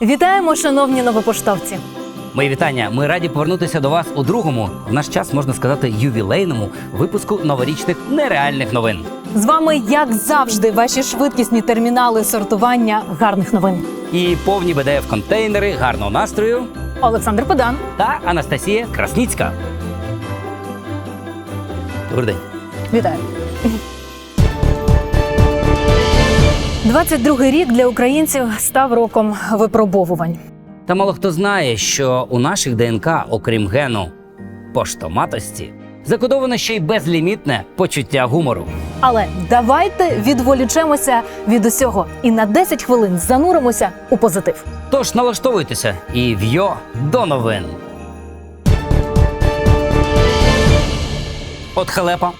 Вітаємо, шановні новопоштовці! Мої вітання. Ми раді повернутися до вас у другому, в наш час можна сказати, ювілейному випуску новорічних нереальних новин. З вами, як завжди, ваші швидкісні термінали сортування гарних новин. І повні БДФ контейнери гарного настрою Олександр Подан. та Анастасія Красніцька. Добрий день. Вітаю. 22-й рік для українців став роком випробовувань. Та мало хто знає, що у наших ДНК, окрім гену поштоматості, закодоване ще й безлімітне почуття гумору. Але давайте відволічемося від усього і на 10 хвилин зануримося у позитив. Тож налаштовуйтеся і в'йо до новин. От халепа.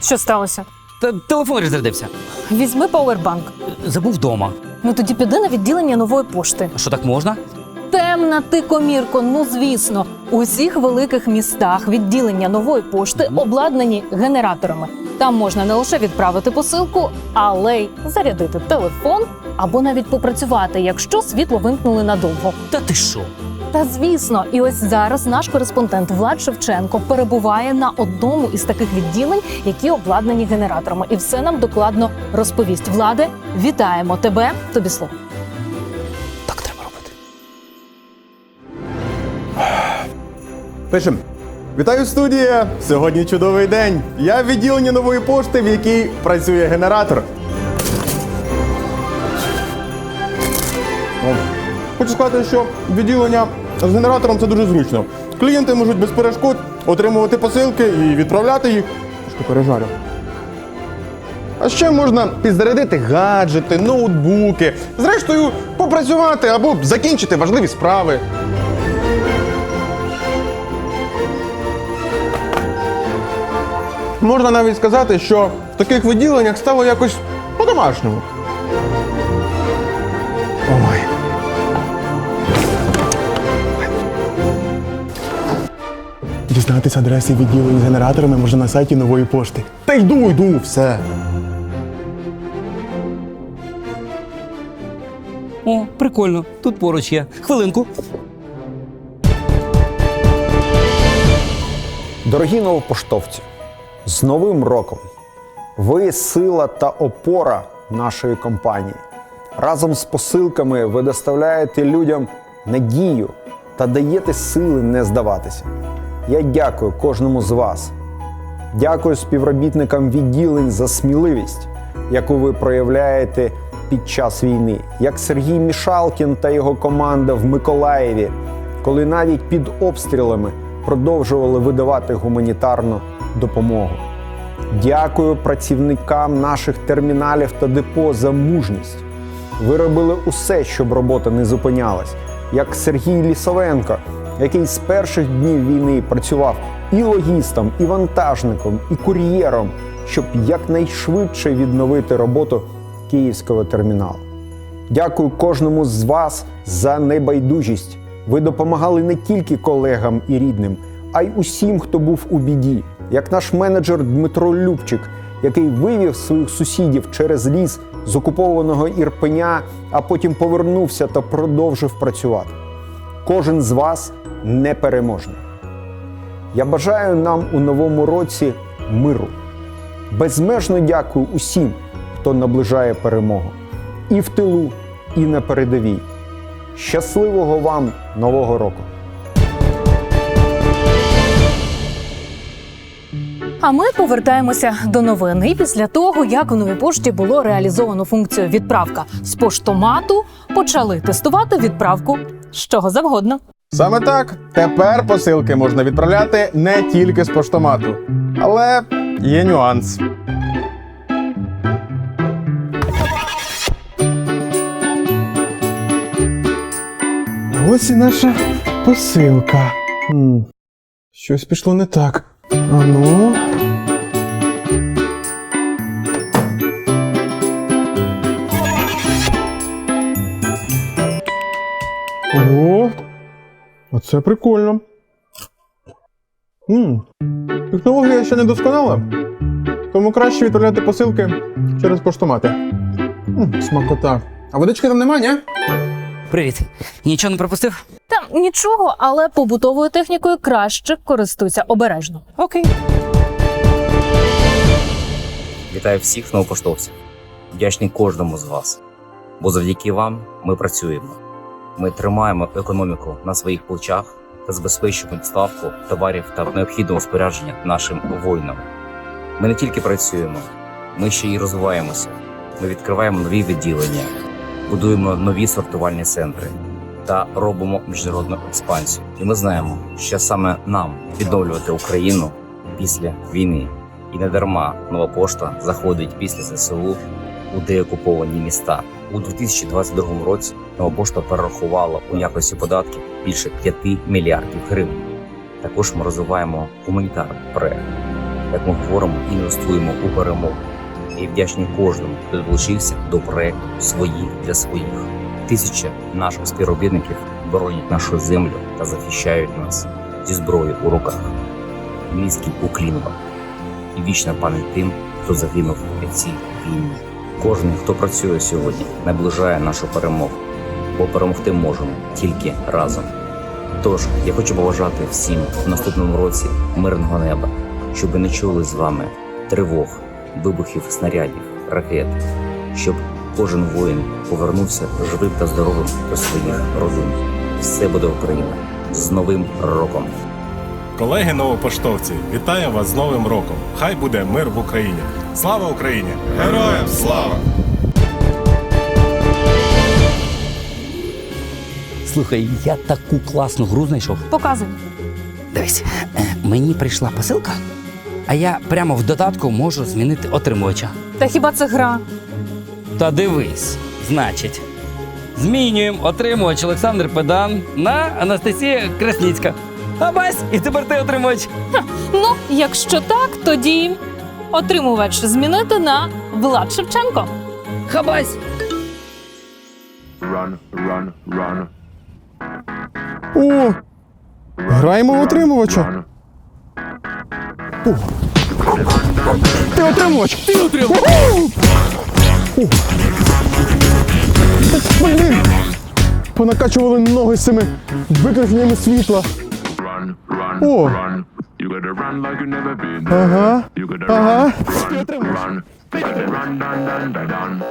Що сталося? Та телефон розрядився. Візьми пауербанк. Забув вдома. Ну тоді піди на відділення нової пошти. А Що так можна? Темна ти комірко, ну звісно. У всіх великих містах відділення нової пошти обладнані генераторами. Там можна не лише відправити посилку, але й зарядити телефон або навіть попрацювати, якщо світло вимкнули надовго. Та ти що? Та звісно, і ось зараз наш кореспондент Влад Шевченко перебуває на одному із таких відділень, які обладнані генераторами, і все нам докладно розповість. Владе, вітаємо тебе. Тобі слово. Так треба робити. Пишем. Вітаю студія! Сьогодні чудовий день. Я в відділенні нової пошти, в якій працює генератор. Хочу сказати, що відділення з генератором це дуже зручно. Клієнти можуть без перешкод отримувати посилки і відправляти їх. Трошки пережарю. А ще можна підзарядити гаджети, ноутбуки, зрештою, попрацювати або закінчити важливі справи. Можна навіть сказати, що в таких відділеннях стало якось по-домашньому. Дізнатися адреси відділень з генераторами можна на сайті нової пошти. Та йду, йду, все. О, прикольно. Тут поруч є. Хвилинку. Дорогі новопоштовці, з Новим роком! Ви сила та опора нашої компанії. Разом з посилками ви доставляєте людям надію та даєте сили не здаватися. Я дякую кожному з вас. Дякую співробітникам відділень за сміливість, яку ви проявляєте під час війни, як Сергій Мішалкін та його команда в Миколаєві, коли навіть під обстрілами продовжували видавати гуманітарну допомогу. Дякую працівникам наших терміналів та депо за мужність. Ви робили усе, щоб робота не зупинялась, як Сергій Лісовенко, який з перших днів війни працював і логістом, і вантажником, і кур'єром, щоб якнайшвидше відновити роботу київського терміналу. Дякую кожному з вас за небайдужість. Ви допомагали не тільки колегам і рідним, а й усім, хто був у біді, як наш менеджер Дмитро Любчик, який вивів своїх сусідів через ліс з окупованого Ірпеня, а потім повернувся та продовжив працювати. Кожен з вас непереможний. Я бажаю нам у новому році миру. Безмежно дякую усім, хто наближає перемогу і в тилу, і на передовій. Щасливого вам нового року! А ми повертаємося до новин. І після того, як у новій пошті було реалізовано функцію відправка з поштомату, почали тестувати відправку з чого завгодно. Саме так. Тепер посилки можна відправляти не тільки з поштомату. Але є нюанс. Ось і наша посилка. Хм. Щось пішло не так. А Ого, оце прикольно. м Технологія ще не досконала, тому краще відправляти посилки через поштомати. м смакота. А водички там нема, ні? Привіт. Нічого не пропустив? Та нічого, але побутовою технікою краще користуйся обережно. Окей. Вітаю всіх новопоштовців. Вдячний кожному з вас. Бо завдяки вам ми працюємо. Ми тримаємо економіку на своїх плечах та забезпечуємо доставку товарів та необхідного спорядження нашим воїнам. Ми не тільки працюємо, ми ще й розвиваємося. Ми відкриваємо нові відділення, будуємо нові сортувальні центри та робимо міжнародну експансію. І ми знаємо, що саме нам відновлювати Україну після війни. І не дарма нова пошта заходить після ЗСУ у деокуповані міста. У 2022 році нова пошта перерахувала у якості податків більше 5 мільярдів гривень. Також ми розвиваємо гуманітарний проект. Як ми говоримо, інвестуємо у перемогу. І вдячні кожному, хто долучився до проекту свої для своїх. Тисяча наших співробітників боронять нашу землю та захищають нас зі зброєю у руках. Низький уклін вам і вічна пам'ять тим, хто загинув в цій війні. Кожен, хто працює сьогодні, наближає нашу перемогу, бо перемогти можемо тільки разом. Тож я хочу побажати всім в наступному році мирного неба, щоб не чули з вами тривог, вибухів снарядів, ракет, щоб кожен воїн повернувся живим та здоровим до своїх родин. Все буде Україна з новим роком! Колеги новопоштовці, вітаю вас з Новим роком! Хай буде мир в Україні! Слава Україні! Героям слава! Слухай, я таку класну гру знайшов. Показуй. Дивись, е, мені прийшла посилка, а я прямо в додатку можу змінити отримувача. Та хіба це гра? Та дивись, значить, змінюємо отримувач Олександр Педан на Анастасія Красніцька. А бась, і тепер ти отримувач. Ну, якщо так, тоді отримувач змінити на Влад Шевченко. Хабась! run, run, run, О! Граємо в отримувача. run. Ти отримувач! Ти отримувач! Блін! Понакачували ноги з цими виключеннями світла. Run, run, О. run. You gotta run like you never been. Ага. You gotta Ага. run, run, run. You gotta run, dun, dun, dun, dun.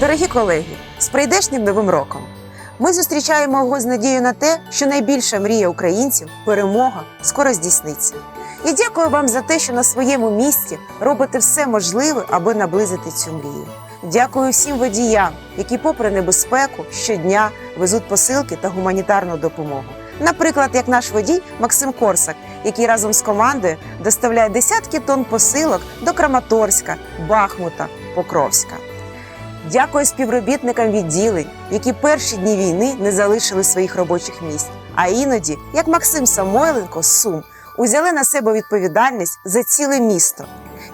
Дорогі колеги, з прийдешнім новим роком. Ми зустрічаємо його з надією на те, що найбільша мрія українців перемога скоро здійсниться. Я дякую вам за те, що на своєму місці робите все можливе, аби наблизити цю мрію. Дякую всім водіям, які, попри небезпеку, щодня везуть посилки та гуманітарну допомогу. Наприклад, як наш водій Максим Корсак, який разом з командою доставляє десятки тонн посилок до Краматорська, Бахмута, Покровська. Дякую співробітникам відділень, які перші дні війни не залишили своїх робочих місць. А іноді, як Максим Самойленко з Сум, узяли на себе відповідальність за ціле місто.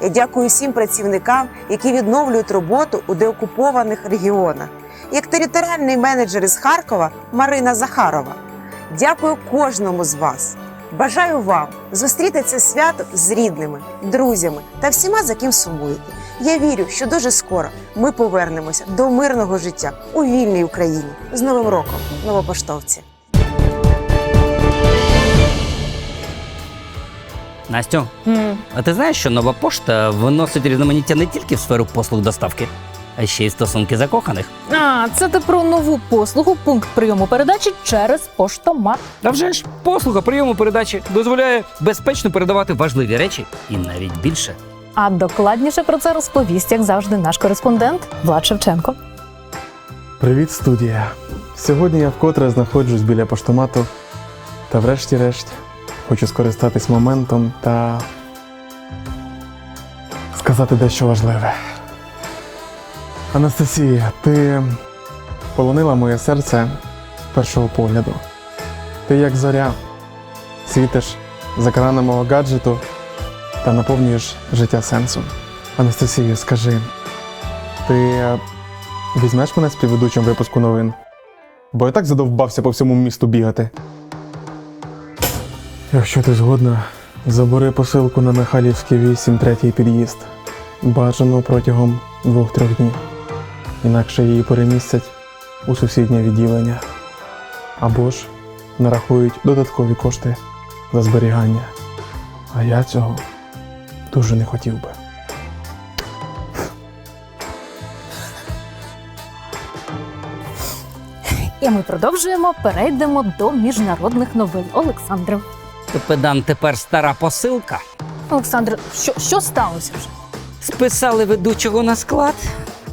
Я дякую всім працівникам, які відновлюють роботу у деокупованих регіонах, як територіальний менеджер із Харкова Марина Захарова. Дякую кожному з вас. Бажаю вам зустріти це свято з рідними, друзями та всіма, за ким сумуєте. Я вірю, що дуже скоро ми повернемося до мирного життя у вільній Україні з Новим роком, новопоштовці. Настю, а ти знаєш, що нова пошта виносить різноманіття не тільки в сферу послуг доставки, а ще й стосунки закоханих. А, це ти про нову послугу, пункт прийому передачі через поштомат. А вже ж послуга прийому передачі дозволяє безпечно передавати важливі речі і навіть більше. А докладніше про це розповість, як завжди, наш кореспондент Влад Шевченко. Привіт, студія. Сьогодні я вкотре знаходжусь біля поштомату та врешті-решт хочу скористатись моментом та сказати дещо важливе. Анастасія, ти полонила моє серце першого погляду. Ти як зоря, світиш за екраном мого гаджету та наповнюєш життя сенсом. Анастасія, скажи, ти Візьмеш мене співведучим випуску новин? Бо я так задовбався по всьому місту бігати. Якщо ти згодна, забери посилку на Михайлівський 8, третій під'їзд. Бажано протягом двох-трьох днів. Інакше її перемістять у сусіднє відділення. Або ж нарахують додаткові кошти за зберігання. А я цього дуже не хотів би. І ми продовжуємо. Перейдемо до міжнародних новин. Олександре. То педан тепер стара посилка. Олександр, що, що сталося вже? Списали ведучого на склад.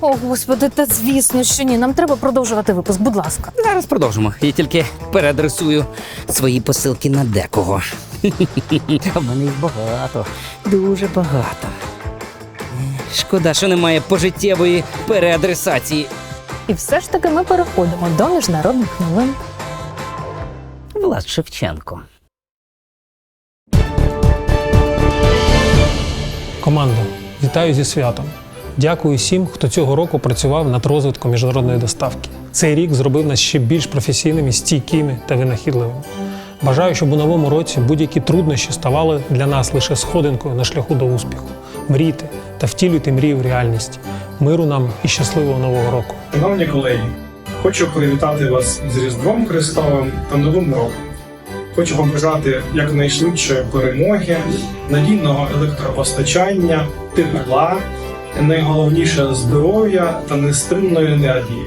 О, господи, та звісно, що ні. Нам треба продовжувати випуск, будь ласка. Зараз продовжимо. Я тільки переадресую свої посилки на декого. А в мене їх багато, дуже багато. Шкода, що немає пожиттєвої переадресації. І все ж таки ми переходимо до міжнародних новин. Влад Шевченко. Команда, вітаю зі святом. Дякую всім, хто цього року працював над розвитком міжнародної доставки. Цей рік зробив нас ще більш професійними, стійкими та винахідливими. Бажаю, щоб у новому році будь-які труднощі ставали для нас лише сходинкою на шляху до успіху. Мрійте та втілюйте мрії в реальність. Миру нам і щасливого нового року! Шановні колеги, хочу привітати вас з Різдвом Христовим та Новим роком. Хочу вам бажати якнайшвидшої перемоги, надійного електропостачання, тепла, найголовніше здоров'я та нестримної енергії.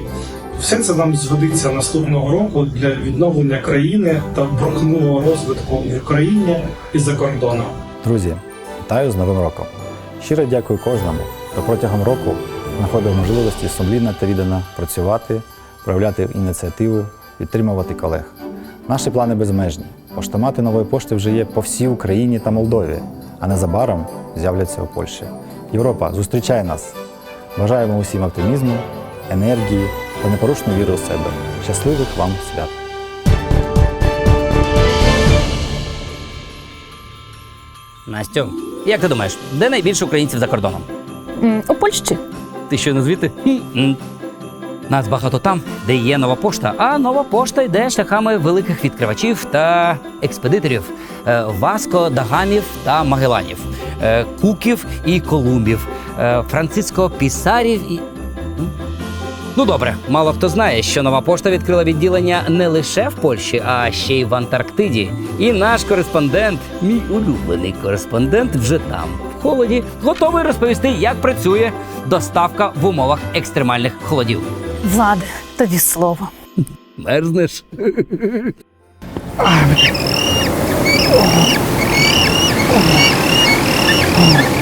Все це нам згодиться наступного року для відновлення країни та бурхливого розвитку в Україні і за кордоном. Друзі, вітаю з Новим роком. Щиро дякую кожному, хто протягом року знаходив можливості сумлінно та віддано працювати, проявляти ініціативу, підтримувати колег. Наші плани безмежні. Поштомати нової пошти вже є по всій Україні та Молдові, а незабаром з'являться у Польщі. Європа, зустрічай нас! Бажаємо усім оптимізму, енергії та непорушну віру у себе. Щасливих вам свят! Настю, як ти думаєш, де найбільше українців за кордоном? М, У Польщі. Ти що не звідти? Нас багато там, де є нова пошта, а нова пошта йде шляхами великих відкривачів та експедиторів е, Васко, Дагамів та Магеланів, Куків і Колумбів, е, Франциско Пісарів і. Ну добре, мало хто знає, що нова пошта відкрила відділення не лише в Польщі, а ще й в Антарктиді. І наш кореспондент, мій улюблений кореспондент, вже там, в холоді, готовий розповісти, як працює доставка в умовах екстремальних холодів. Влади, тобі слово. Мерзнеш?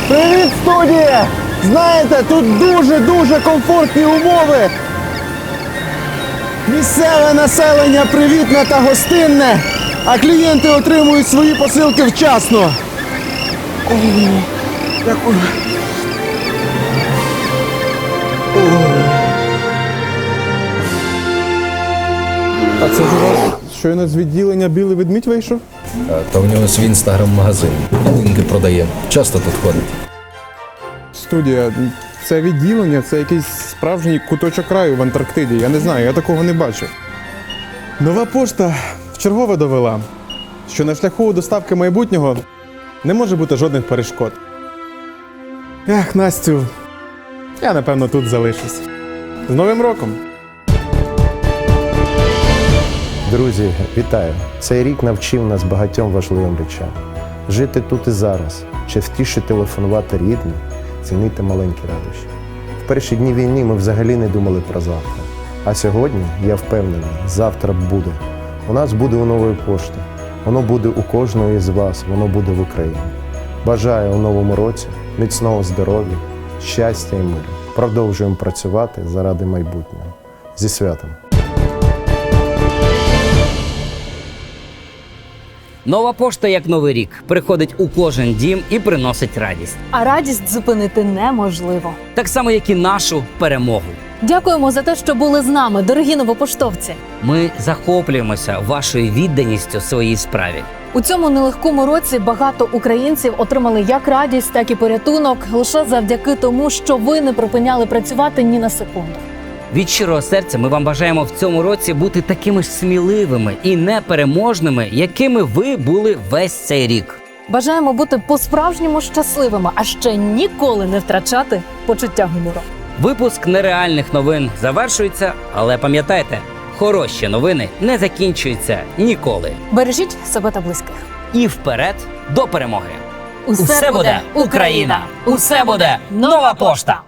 Привіт, студія! Знаєте, тут дуже-дуже комфортні умови. Місцеве населення привітне та гостинне, а клієнти отримують свої посилки вчасно. О, дякую. А це ж у вас щойно з відділення білий ведмідь вийшов? Та в нього свій інстаграм-магазин. Ялинки продає. Часто тут ходить. Студія, це відділення, це якийсь справжній куточок краю в Антарктиді. Я не знаю, я такого не бачив. Нова пошта вчергове довела, що на шляху доставки майбутнього не може бути жодних перешкод. Ех, Настю, я напевно тут залишусь. З Новим роком! Друзі, вітаю! Цей рік навчив нас багатьом важливим речам: жити тут і зараз, частіше телефонувати рідним, цінити маленькі радощі. В перші дні війни ми взагалі не думали про завтра. А сьогодні, я впевнений, завтра буде. У нас буде у нової пошти. Воно буде у кожного із вас, воно буде в Україні. Бажаю у новому році міцного здоров'я, щастя і миру. Продовжуємо працювати заради майбутнього. Зі святом! Нова пошта, як новий рік, приходить у кожен дім і приносить радість. А радість зупинити неможливо. Так само, як і нашу перемогу. Дякуємо за те, що були з нами, дорогі новопоштовці. Ми захоплюємося вашою відданістю своїй справі. У цьому нелегкому році багато українців отримали як радість, так і порятунок лише завдяки тому, що ви не припиняли працювати ні на секунду. Від щирого серця ми вам бажаємо в цьому році бути такими ж сміливими і непереможними, якими ви були весь цей рік. Бажаємо бути по-справжньому щасливими, а ще ніколи не втрачати почуття гумору. Випуск нереальних новин завершується, але пам'ятайте, хороші новини не закінчуються ніколи. Бережіть себе та близьких і вперед до перемоги. Усе, Усе буде Україна! Усе буде нова пошта!